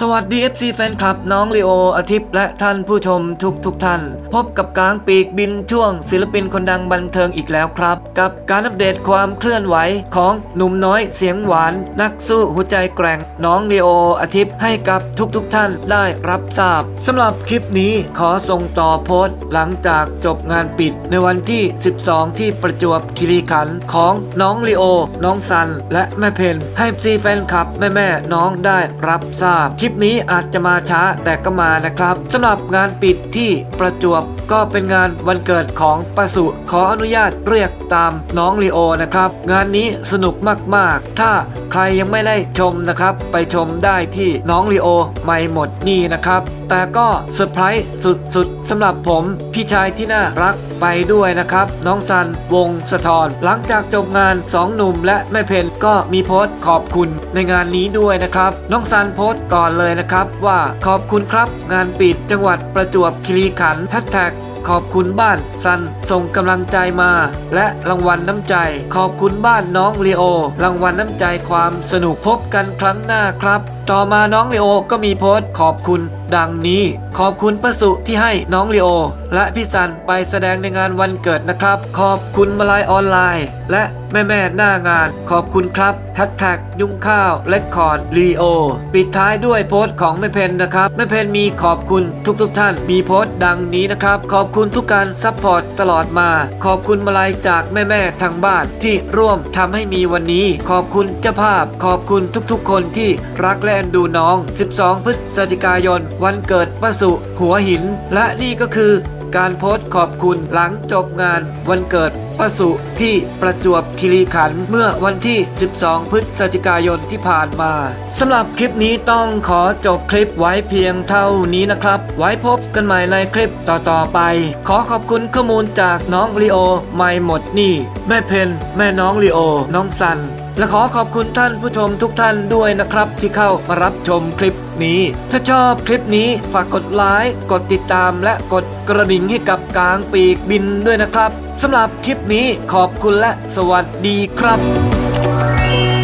สวัสดี FC แฟนคลับน้องลีโออาทิตย์และท่านผู้ชมทุกทุกท่าน พบกับกลางปีกบินช่วงศิลปินคนดังบันเทิงอีกแล้วครับ กับการอัปเดตความเคลื่อนไหวของหนุ่มน้อยเสียงหวาน นักสู้หัวใจแกร่งน้องลีโออาทิตย์ให้กับทุกทุกท่านได้รับทราบสำหรับคลิปนี้ขอส่งต่อโพสต์หลังจากจบงานปิดในวันที่ 12 ที่ประจวบคีรีขันธ์ของน้องลีโอ น้องซัน และแม่เพนให้ซีแฟนคลับแม่แม่น้องได้รับทราบลิปนี้อาจจะมาช้าแต่ก็มานะครับสำหรับงานปิดที่ประจวบก็เป็นงานวันเกิดของปะสุขออนุญาตเรียกตามน้องลีโอนะครับ งานนี้สนุกมากๆ ถ้าใครยังไม่ได้ชมนะครับ ไปชมได้ที่น้องลีโอไม่หมดนี่นะครับ แต่ก็เซอร์ไพรส์สุดๆสำหรับผมพี่ชายที่น่ารักไปด้วยนะครับ น้องซันวงสะทอนหลังจากจบงานสองหนุ่มและแม่เพนก็มีโพสต์ขอบคุณในงานนี้ด้วยนะครับ น้องซันโพสต์ก่อนเลยนะครับว่าขอบคุณครับ งานปิดจังหวัดประจวบคีรีขันธ์แฮชแท็กขอบคุณบ้านซันส่งกำลังใจมา และรางวัลน้ำใจ ขอบคุณบ้านน้องเลโอ รางวัลน้ำใจความสนุกพบกันครั้งหน้าครับ ต่อมาน้องลีโอก็มีโพสต์ขอบคุณดังนี้ ขอบคุณประสุที่ให้น้องลีโอ และพี่ซันไปแสดงในงานวันเกิดนะครับ ขอบคุณมาลายออนไลน์ และแม่แม่หน้างาน ขอบคุณครับแฮชแท็กยุงข้าวเลคคอร์ดลีโอปิดท้ายด้วยโพสต์ของแม่เพนนะครับแม่เพนมีขอบคุณทุกๆทท่าน มีโพสต์ดังนี้นะครับ ขอบคุณทุกการซัพพอร์ตตลอดมา ขอบคุณมาลัยจากแม่แม่ทางบ้านที่ร่วมทำให้มีวันนี้ ขอบคุณเจ้าภาพ ขอบคุณทุกๆ คนที่รักและนดูน้อง 12 พฤศจิกายน วันเกิดป้าสุหัวหิน และนี่ก็คือการโพสต์ขอบคุณหลังจบงาน วันเกิดป้าสุที่ประจวบคีรีขันธ์เมื่อวันที่ 12 พฤศจิกายนที่ผ่านมาสำหรับคลิปนี้ต้องขอจบคลิปไว้เพียงเท่านี้นะครับ ไว้พบกันใหม่ในคลิปต่อๆไป ขอขอบคุณข้อมูลจากน้องลีโอไม่หมดนี่ แม่เพนแม่น้องลีโอ น้องซัน และขอขอบคุณท่านผู้ชมทุกท่านด้วยนะครับ ที่เข้ามารับชมคลิปนี้ ถ้าชอบคลิปนี้ฝากกดไลค์กดติดตามและกดกระดิ่งให้กับกลางปีกบินด้วยนะครับสำหรับคลิปนี้ขอบคุณและสวัสดีครับ